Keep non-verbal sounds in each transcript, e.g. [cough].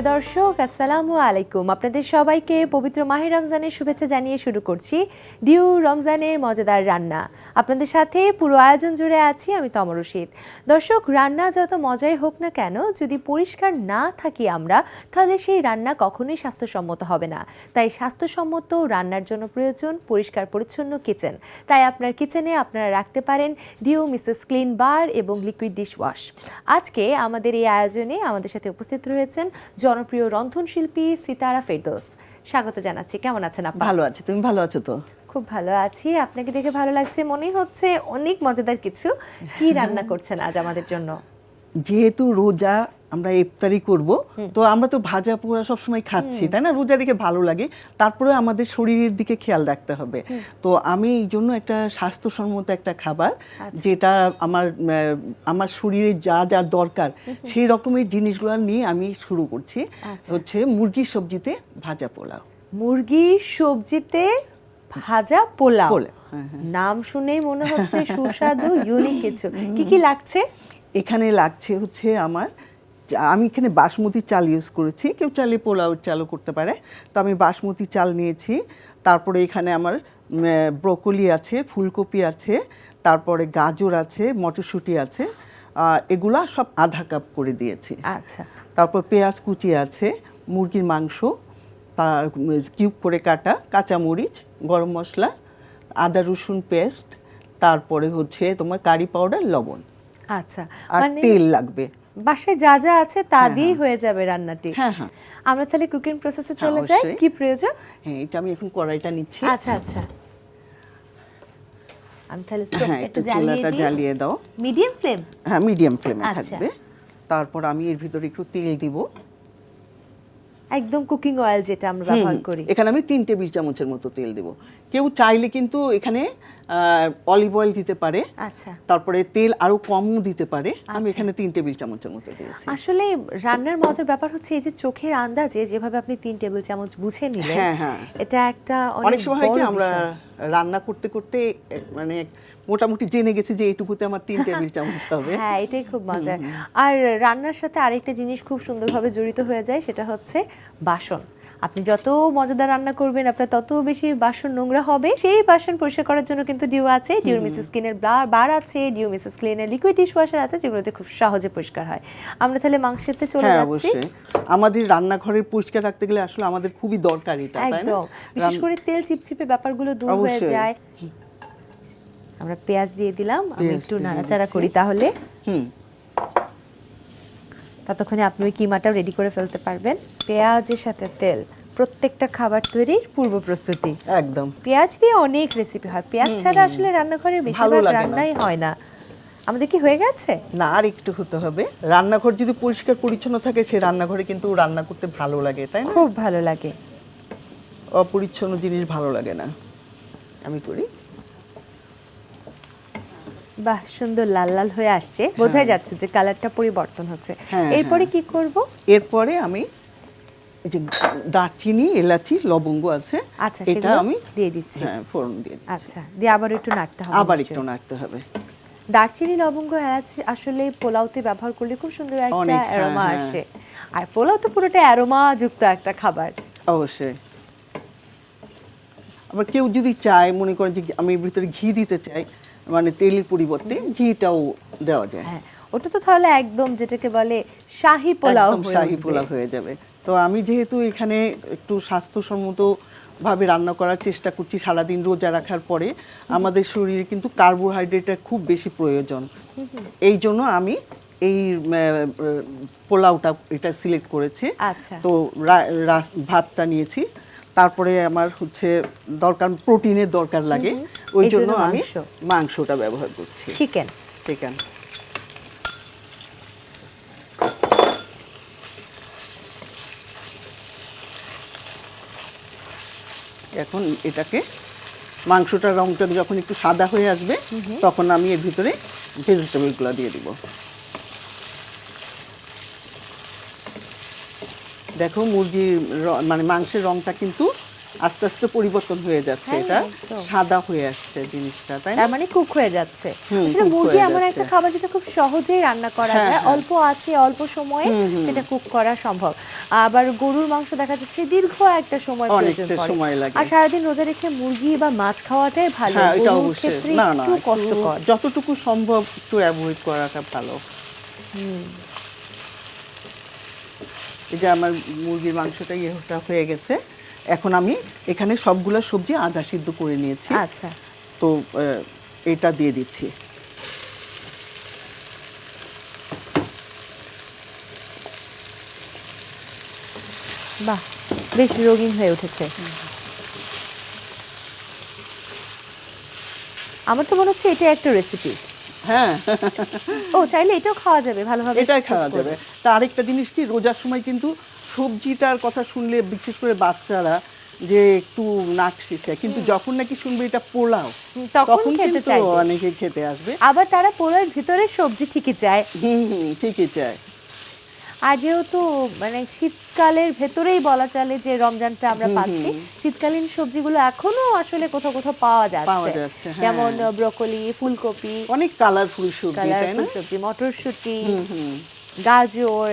প্রিয় দর্শক, আসসালামু আলাইকুম। আপনাদের সবাইকে পবিত্র মাহে রমজানের শুভেচ্ছা জানিয়ে শুরু করছি ডিউ রমজানের মজাদার রান্না। আপনাদের সাথে পুরো আয়োজন জুড়ে আছি আমি তমর রশিদ। দর্শক, রান্না যত মজাই হোক না কেন, যদি পরিষ্কার না থাকি আমরা, তাহলে সেই রান্না কখনোই স্বাস্থ্যসম্মত হবে না। তাই স্বাস্থ্যসম্মত রান্নার জন্য প্রয়োজন পরিষ্কার পরিচ্ছন্ন কিচেন। তাই আপনার কিচেনে আপনারা রাখতে পারেন ডিউ, মিসেস ক্লিন বার এবং লিকুইড ডিশ ওয়াশ আজকে আমাদের এই আয়োজনে আমাদের সাথে উপস্থিত রয়েছেন জনপ্রিয় রন্ধনশিল্পী সিতারা ফেরদোস। স্বাগত জানাচ্ছি। কেমন আছেন আপনি ভালো আছে। তুমি ভালো আছো তো? খুব ভালো আছি। আপনাকে দেখে ভালো লাগছে। মনে হচ্ছে অনেক মজাদার কিছু। কি রান্না [laughs] করছেন আজ আমাদের জন্য? যেহেতু রোজা আমরা ইফতারি করব। তো আমরা তো ভাজা পোড়া সবসময় খাচ্ছি তাই না? রোজা দেখে ভালো লাগে। তারপরে আমাদের শরীরের দিকে খেয়াল রাখতে হবে। তো আমি এই জন্য একটা স্বাস্থ্যসম্মত একটা খাবার যেটা আমার আমার শরীরে যা যা দরকার সেই রকমের জিনিসগুলো নিয়ে আমি শুরু করছি। হচ্ছে মুরগির সবজিতে ভাজা পোলাও। মুরগির সবজিতে ভাজা পোলাও? পোলাও, হ্যাঁ, নাম শুনেই মনে হচ্ছে সুস্বাদু [laughs] ইউনিক কিছু। কি কি লাগছে? এখানে লাগছে হচ্ছে আমার আমি এখানে বাসমতি চাল ইউজ করেছি। কেউ চালে পোলাও চালও করতে পারে। তো আমি বাসমতি চাল নিয়েছি। তারপরে এখানে আমার ব্রকলি আছে ফুলকপি আছে তারপরে গাজর আছে মটরশুঁটি আছে এগুলা সব আধা কাপ করে দিয়েছি। আচ্ছা। তারপর পেঁয়াজ কুচি আছে মুরগির মাংস তার কিউব করে কাটা কাঁচামরিচ গরম মশলা আদা রসুন পেস্ট তারপরে হচ্ছে তোমার কারি পাউডার লবণ। আচ্ছা। আর মানে তেল লাগবে। বাসায় যা যা আছে তা দিয়েই হয়ে। যাবে রান্নাটি। হ্যাঁ হ্যাঁ। আমরা তাহলে কুকিং প্রসেসে হ্যাঁ, চলে যাই। কি প্রয়োজন? হ্যাঁ এটা আমি এখন কড়াইটা নিচ্ছি। আচ্ছা আচ্ছা। আমি তাহলে হ্যাঁ একটু জ্বালিয়ে জ্বালিয়ে দাও। মিডিয়াম ফ্লেম হ্যাঁ মিডিয়াম ফ্লেমে আচ্ছা। থাকবে। তারপর আমি এর ভিতরে একটু তেল দিব। একদম কুকিং অয়েল যেটা আমরা ব্যবহার করি। এখানে আমি তিন টেবিল চামচের মতো তেল দেব। কেউ চাইলে কিন্তু এখানে অলিভ অয়েল দিতে পারে। আচ্ছা। তারপরে তেল আরও কমও দিতে পারে। আমি আচ্ছা। এখানে তিন টেবিল চামচের মতো দিয়েছি। আসলে রান্নার মজার ব্যাপার হচ্ছে এই যে চোখের আন্দাজে যেভাবে আপনি তিন টেবিল চামচ বুঝে নিলেন হ্যাঁ, হ্যাঁ। এটা একটা অনেক সময় হয় কি আমরা রান্না করতে করতে মানে মোটামুটি জেনে গেছি যে এইটুকুতে আমার তিন টেবিল [laughs] চামচ হবে। হ্যাঁ এটাই খুব মজার। আর রান্নার সাথে আরেকটা জিনিস খুব সুন্দরভাবে জড়িত হয়ে যায় সেটা হচ্ছে বাসন। আপনি যত মজাদার রান্না করবেন আপনার তত বেশি বাসন নোংরা হবে। সেই বাসন পরিষ্কার করার জন্য কিন্তু ডিউ আছে ডিউ মিসেস ক্লিনের বার আছে ডিউ মিসেস ক্লিনের লিকুইড ডিশ ওয়াশার আছে যেগুলোতে খুব সহজে পরিষ্কার হয়। আমরা তাহলে মাংসেতে চলে হ্যাঁ যাচ্ছি। আমাদের রান্নাঘরের পরিষ্কার রাখতে গেলে আসলে আমাদের খুবই দরকার এটা তাই না? বিশেষ করে তেল চিপচিপে ব্যাপারগুলো দূর হয়ে যায়। আমরা পেঁয়াজ দিয়ে দিলাম আমি একটু নাড়াচাড়া করি তাহলে। হুম। ততক্ষণে আপনি ওই কিমাটাও রেডি করে ফেলতে পারবেন। পেঁয়াজের সাথে তেল প্রত্যেকটা খাবার তৈরির পূর্ব প্রস্তুতি। একদম। পেঁয়াজ দিয়ে অনেক রেসিপি হয়। পেঁয়াজ ছাড়া আসলে রান্নাঘরে বেশিরভাগ রান্নাই হয় না। আমাদের কি হয়ে গেছে? না আর একটু হতে হবে। রান্নাঘর যদি পরিষ্কার পরিচ্ছন্ন থাকে সে রান্নাঘরে কিন্তু রান্না করতে ভালো লাগে তাই না? খুব ভালো লাগে। অপরিচ্ছন্ন জিনিস ভালো লাগে না। আমি করি। বাহ সুন্দর লাল লাল হয়ে আসছে। বোঝাই যাচ্ছে যে কালারটা পরিবর্তন হচ্ছে। হ্যাঁ, এরপরে হ্যাঁ। কি করব? এরপরে আমি এই যে দারচিনি এলাচি লবঙ্গ আছে। আচ্ছা, এটা আমি দিয়ে দিচ্ছি। হ্যাঁ ফোড়ন দিয়ে। আচ্ছা দিয়ে আবার একটু নাড়তে হবে আবার একটু নাড়তে হবে। দারচিনি লবঙ্গ এলাচ আসলে পোলাওতে ব্যবহার করলে খুব সুন্দর একটা হ্যাঁ, অ্যারোমা হ্যাঁ। আসে। আর পোলাও তো পুরোটা অ্যারোমা যুক্ত একটা খাবার। অবশ্যই। আবার কেউ যদি চায় মনে করে যে আমি ভিতরে ঘি দিতে চাই মানে তেলের পরিবর্তে ঘিটাও দেওয়া যায়। হ্যাঁ ওটা তো তাহলে একদম যেটাকে বলে শাহী পোলাও শাহী পোলাও হয়ে যাবে। তো আমি যেহেতু এখানে একটু স্বাস্থ্যসম্মত ভাবে রান্না করার চেষ্টা করছি সারাদিন রোজা রাখার পরে আমাদের শরীরে কিন্তু কার্বোহাইড্রেটের খুব বেশি প্রয়োজন। এই জন্য আমি এই পোলাওটা এটা সিলেক্ট করেছি। আচ্ছা। তো ভাতটা নিয়েছি। তারপরে আমার হচ্ছে দরকার প্রোটিনের দরকার লাগে। ওই জন্য আমি মাংসটা ব্যবহার করছি। চিকেন। চিকেন। এখন এটাকে মাংসটার রংটা যখন একটু সাদা হয়ে আসবে তখন আমি এর ভিতরে ভেজিটেবলগুলো দিয়ে দিব। দেখো মুরগির র- মানে মাংসের রংটা কিন্তু আস্তে আস্তে পরিবর্তন হয়ে যাচ্ছে হ্যাঁ, এটা। সাদা হয়ে আসছে জিনিসটা তাই না? মানে কুক হয়ে যাচ্ছে। আসলে মুরগি এমন একটা খাবার যেটা খুব সহজেই রান্না করা হ্যাঁ, যায়। হ্যাঁ। অল্প আছে অল্প সময়ে সেটা কুক করা সম্ভব। আবার গরুর মাংস দেখা যাচ্ছে দীর্ঘ একটা সময় প্রয়োজন। সময় লাগে। আর সারাদিন রোজা রেখে মুরগি বা মাছ খাওয়াটাই ভালো। হ্যাঁ এটা অবশ্যই। না না যতটুকু সম্ভব একটু অ্যাভয়েড করাটা ভালো। এই যে আমার মুরগির মাংসটা ইয়েটা হয়ে গেছে। এখন আমি এখানে সবগুলো সবজি আদা সিদ্ধ করে নিয়েছি। আচ্ছা। তো এটা দিয়ে দিচ্ছি। বাহ বেশ রঙিন হয়ে উঠেছে। আমার তো মনে হচ্ছে এটা একটা রেসিপি হ্যাঁ। ও চাইলে এটাও খাওয়া যাবে ভালোভাবে এটাই খাওয়া যাবে। তা আরেকটা জিনিস কি রোজার সময় কিন্তু সবজিটার কথা শুনলে বিশেষ করে বাচ্চারা যে একটু নাক শিখে কিন্তু যখন নাকি শুনবে এটা পোলাও তখন খেতে চাই। অনেকে খেতে আসবে। আবার তারা পোলার ভিতরে সবজি ঠিকই চায়। হুম হুম ঠিকই চায়। আর যেহেতু মানে শীতকালের ভেতরেই বলা চলে যে রমজানটা আমরা পাচ্ছি শীতকালীন সবজিগুলো এখনও আসলে কোথাও কোথাও পাওয়া যাচ্ছে। হ্যাঁ। যেমন ব্রকলি ফুলকপি অনেক কালারফুল সবজি তাই না? কালারফুল সবজি মটরশুঁটি গাজর।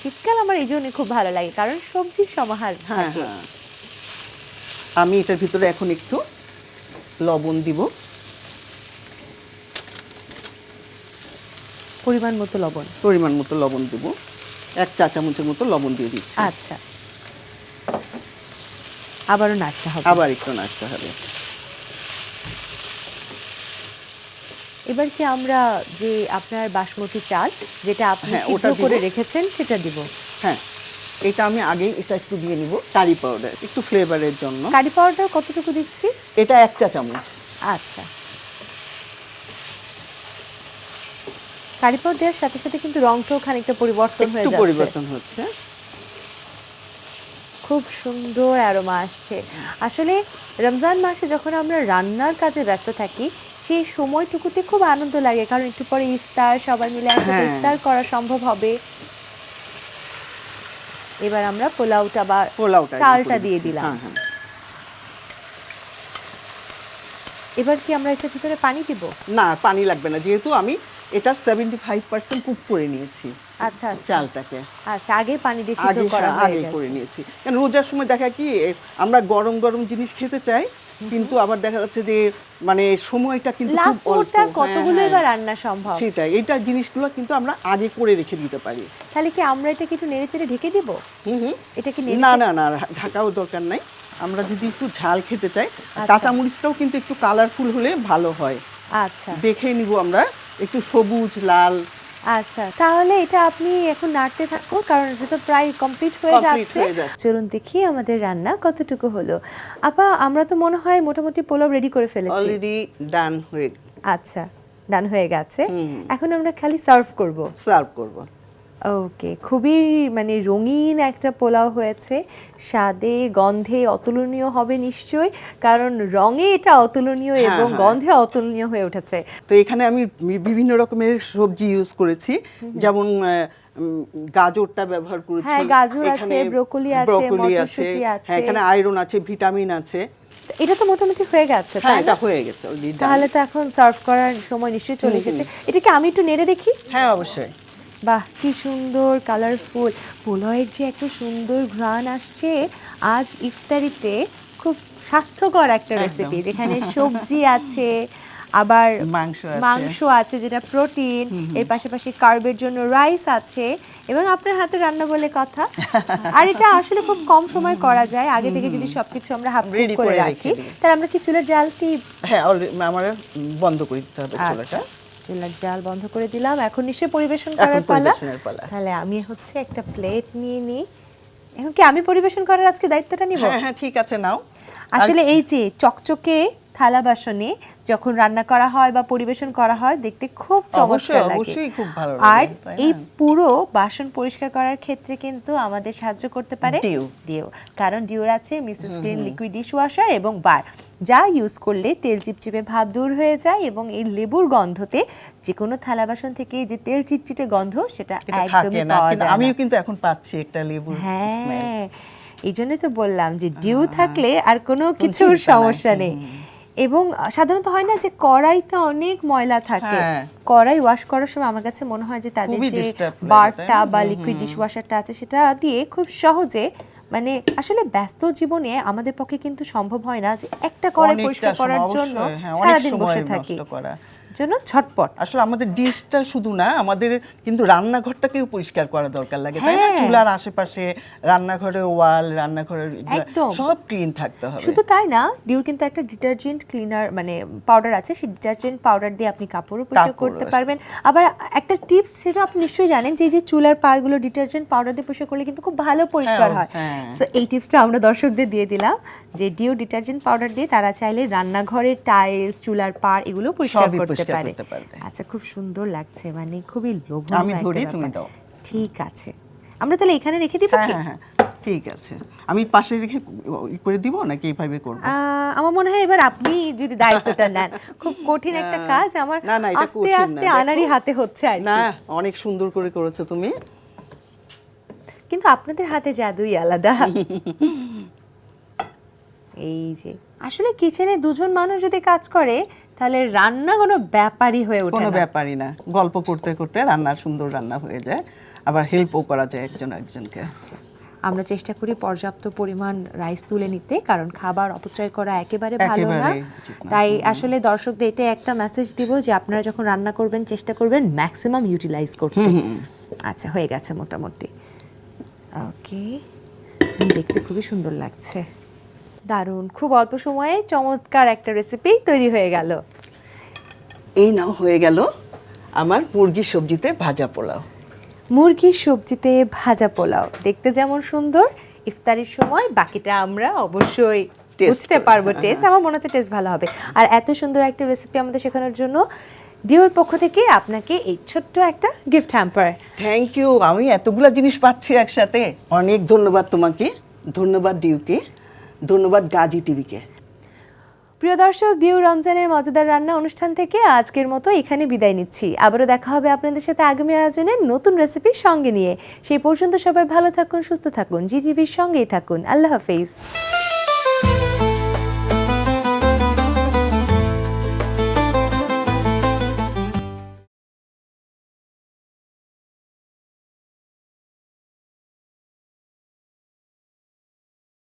শীতকাল আমার এই জন্য খুব ভালো লাগে কারণ সবজির সমাহার হ্যাঁ হ্যাঁ। আমি এটার ভিতরে এখন একটু লবণ দিব। পরিমাণ মতো লবণ? পরিমাণ মতো লবণ দিব। এক চা চামচের মতো লবণ দিয়ে দিচ্ছি। আচ্ছা। আবারও নাড়তে হবে। আবার একটু নাড়তে হবে। এবার কি আমরা যে আপনার বাসমতি চাল যেটা আপনি হ্যাঁ, ওটা করে রেখেছেন সেটা দিব। হ্যাঁ এটা আমি আগেই এটা একটু দিয়ে নিব কারি পাউডার একটু ফ্লেভারের জন্য। কারি পাউডার কতটুকু দিচ্ছি? এটা এক চা চামচ। আচ্ছা। কারি পাউডার দেওয়ার সাথে সাথে কিন্তু রংটাও খানিকটা পরিবর্তন হয়ে যাচ্ছে। পরিবর্তন হচ্ছে। খুব সুন্দর অ্যারোমা আসছে। আসলে রমজান মাসে যখন আমরা রান্নার কাজে ব্যস্ত থাকি সেই সময়টুকুতে খুব আনন্দ লাগে। কারণ একটু পরে ইফতার সবাই মিলে একসাথে হ্যাঁ। ইফতার করা সম্ভব হবে। এবার আমরা পোলাওটা বা পোলাওটা চালটা দিয়ে। দিলাম হ্যাঁ হ্যাঁ এবার কি আমরা এটার ভিতরে পানি দিব? না পানি লাগবে না। যেহেতু আমি এটা সেভেন্টি ফাইভ পার্সেন্ট কুক করে নিয়েছি আচ্ছা আচ্ছা। চালটাকে। আচ্ছা আগে পানি দিয়ে সিদ্ধ করা হ্যাঁ, হয়ে আগে করে নিয়েছি। কারণ রোজার সময় দেখা কি আমরা গরম গরম জিনিস খেতে চাই কিন্তু আবার দেখা যাচ্ছে যে মানে সময়টা কিন্তু খুব লাস্ট অল্প। মুহূর্তে আর হ্যাঁ, কতগুলো হ্যাঁ। এবার রান্না সম্ভব? সেটাই এটা জিনিসগুলো কিন্তু আমরা আগে করে রেখে দিতে পারি। তাহলে কি আমরা এটা কিছু নেড়ে চেড়ে ঢেকে দিব? হুম হুম। এটা কি না না না ঢাকাও দরকার নাই। আমরা যদি একটু ঝাল খেতে চাই আচ্ছা। কাঁচা মরিচটাও কিন্তু একটু কালারফুল হলে ভালো হয়। আচ্ছা। দেখে নিব আমরা একটু সবুজ লাল। আচ্ছা তাহলে এটা আপনি এখন নাড়তে থাকো কারণ এটা তো প্রায় কমপ্লিট হয়ে যাচ্ছে। চলুন দেখি আমাদের রান্না কতটুকু হলো। আপা আমরা তো মনে হয় মোটামুটি পোলাও রেডি করে ফেলেছি। অলরেডি ডান হয়ে আচ্ছা ডান হয়ে গেছে। এখন আমরা খালি সার্ভ করব। সার্ভ করব। ওকে খুবই মানে রঙিন একটা পোলাও হয়েছে। স্বাদে গন্ধে অতুলনীয় হবে নিশ্চয়ই কারণ রঙে এটা অতুলনীয় হ্যাঁ, এবং হ্যাঁ। গন্ধে অতুলনীয় হয়ে উঠেছে। তো এখানে আমি বিভিন্ন রকমের সবজি ইউজ করেছি। যেমন গাজরটা ব্যবহার করেছি। হ্যাঁ, গাজর আছে, ব্রোকলি আছে, ব্রোকলি আছে। মটরশুঁটি আছে। হ্যাঁ এখানে আয়রন আছে ভিটামিন আছে। এটা তো মোটামুটি হয়ে গেছে হ্যাঁ এটা হয়ে গেছে তাহলে তো এখন সার্ভ করার সময় নিশ্চয়ই চলে এসেছে। এটাকে আমি একটু নেড়ে দেখি। হ্যাঁ অবশ্যই। বাহ কি সুন্দর কালারফুল পোলাওয়ের যে এত সুন্দর ঘ্রাণ আসছে আজ ইফতারিতে খুব স্বাস্থ্যকর একটা রেসিপি যেখানে সবজি আছে আবার মাংস আছে। মাংস আছে যেটা প্রোটিন এর পাশাপাশি কার্বের জন্য রাইস আছে এবং আপনার হাতে রান্না বলে কথা। আর এটা আসলে খুব কম সময় করা যায়। আগে থেকে যদি সবকিছু আমরা হাফ Ready করে রাখি তাহলে আমরা কি চুলের জালটি হ্যাঁ আমার বন্ধ করে দিতে হবে আচ্ছা। চুলাটা। চুলার জাল বন্ধ করে দিলাম। এখন নিশ্চয়ই পরিবেশন করার পালা। তাহলে আমি হচ্ছে একটা প্লেট নিয়ে নিই। এখন কি আমি পরিবেশন করার আজকে দায়িত্বটা নিব? হ্যাঁ হ্যাঁ ঠিক আছে নাও। আসলে এই যে চকচকে থালা বাসনে যখন রান্না করা হয় বা পরিবেশন করা হয় দেখতে খুব চমৎকার লাগে। অবশ্যই খুব ভালো আর এই পুরো বাসন পরিষ্কার করার ক্ষেত্রে কিন্তু আমাদের সাহায্য করতে পারে ডিউ। ডিও কারণ ডিওর আছে Mrs Green liquid dish washer এবং বার। যা ইউজ করলে তেল চিপচিপে ভাব দূর হয়ে যায় এবং এই লেবুর গন্ধতে যে কোনো থালা বাসন থেকে যে তেল চিটচিটে গন্ধ সেটা একদমই পাওয়া যায় আমিও কিন্তু এখন পাচ্ছি একটা লেবুর স্মেল হ্যাঁ এই জন্যই তো বললাম যে ডিউ থাকলে আর কোনো কিছুর সমস্যা নেই। এবং সাধারণত হয় না যে কড়াইতে অনেক ময়লা থাকে। হ্যাঁ। কড়াই ওয়াশ করার সময় আমার কাছে মনে হয় যে তাদের যে বারটা বা লিকুইড ডিশওয়াশারটা আছে সেটা দিয়ে খুব সহজে মানে আসলে ব্যস্ত জীবনে আমাদের পক্ষে কিন্তু সম্ভব হয় না যে একটা করে পরিষ্কার করার জন্য হ্যাঁ, সারাদিন বসে থাকি। জন্য ঝটপট। আসলে আমাদের ডিশটা শুধু না আমাদের কিন্তু রান্নাঘরটাকেও পরিষ্কার করা দরকার লাগে তাই না? হ্যাঁ। চুলার আশেপাশে রান্নাঘরের ওয়াল রান্নাঘরের সব ক্লিন থাকতে হবে। শুধু তাই না ডিউর কিন্তু একটা ডিটারজেন্ট ক্লিনার মানে পাউডার আছে সেই ডিটারজেন্ট পাউডার দিয়ে আপনি কাপড়ও পরিষ্কার করতে পারবেন। আবার একটা টিপস সেটা আপনি নিশ্চয়ই জানেন যে যে চুলার পাড়গুলো ডিটারজেন্ট পাউডার দিয়ে পরিষ্কার করলে কিন্তু খুব ভালো পরিষ্কার হ্যাঁ, হয়। হ্যাঁ। সো এই টিপসটা আমরা দর্শকদের দিয়ে দিলাম। যে ডিও ডিটারজেন্ট পাউডার দিয়ে তারা চাইলে রান্নাঘরের টাইলস চুলার পাড় এগুলো পরিষ্কার করতে পারে। আচ্ছা খুব সুন্দর লাগছে মানে খুবই লোভনীয় আমি ধরি, তুমি দাও। ঠিক আছে। আমরা তাহলে এখানে রেখে দিব হ্যাঁ হ্যাঁ হ্যাঁ ঠিক আছে। আমি পাশে রেখে করে দিব নাকি এইভাবে করব? আমার মনে হয় এবার আপনি যদি দায়িত্বটা নেন খুব কঠিন একটা কাজ আমার আস্তে আস্তে দেখো। আনারই হাতে হচ্ছে আর না অনেক সুন্দর করে করেছ তুমি। কিন্তু আপনাদের হাতে জাদুই আলাদা। [laughs] এই যে আসলে কিচেনে দুজন মানুষ যদি কাজ করে তাহলে রান্না কোনো ব্যাপারই হয়ে ওঠে কোনো ব্যাপারই না। গল্প করতে করতে রান্না সুন্দর রান্না হয়ে যায় আবার হেল্পও করা যায় একজন একজনকে আমরা চেষ্টা করি পর্যাপ্ত পরিমাণ রাইস তুলে নিতে কারণ খাবার অপচয় করা একেবারে ভালো না। না। তাই আসলে দর্শকদের এটা একটা মেসেজ দিব যে আপনারা যখন রান্না করবেন চেষ্টা করবেন ম্যাক্সিমাম ইউটিলাইজ করতে। আচ্ছা হয়ে গেছে মোটামুটি। ওকে দেখতে খুবই সুন্দর লাগছে। দারুণ। খুব অল্প সময়ে চমৎকার একটা রেসিপি তৈরি হয়ে গেল। এই নাও হয়ে গেল আমার মুরগির সবজিতে ভাজা পোলাও। মুরগির সবজিতে ভাজা পোলাও। দেখতে যেমন সুন্দর ইফতারির সময় বাকিটা আমরা অবশ্যই বুঝতে পারব হ্যাঁ, টেস্ট আমার মনে হচ্ছে টেস্ট ভালো হবে। আর এত সুন্দর একটা রেসিপি আমাদের শেখানোর জন্য ডিওর পক্ষ থেকে আপনাকে এই ছোট্ট একটা গিফট হ্যাম্পার থ্যাংক ইউ আমি এতগুলো জিনিস পাচ্ছি একসাথে। অনেক ধন্যবাদ তোমাকে। ধন্যবাদ ডিউকে ধন্যবাদ গাজী টিভিকে। প্রিয় দর্শক, ডিউ রমজানের মজাদার রান্না অনুষ্ঠান থেকে আজকের মতো এখানে বিদায় নিচ্ছি। আবারও দেখা হবে আপনাদের সাথে আগামী আয়োজনে নতুন রেসিপির সঙ্গে নিয়ে। সেই পর্যন্ত সবাই ভালো থাকুন, সুস্থ থাকুন, জি জিজিবির সঙ্গেই থাকুন। আল্লাহ হাফিজ।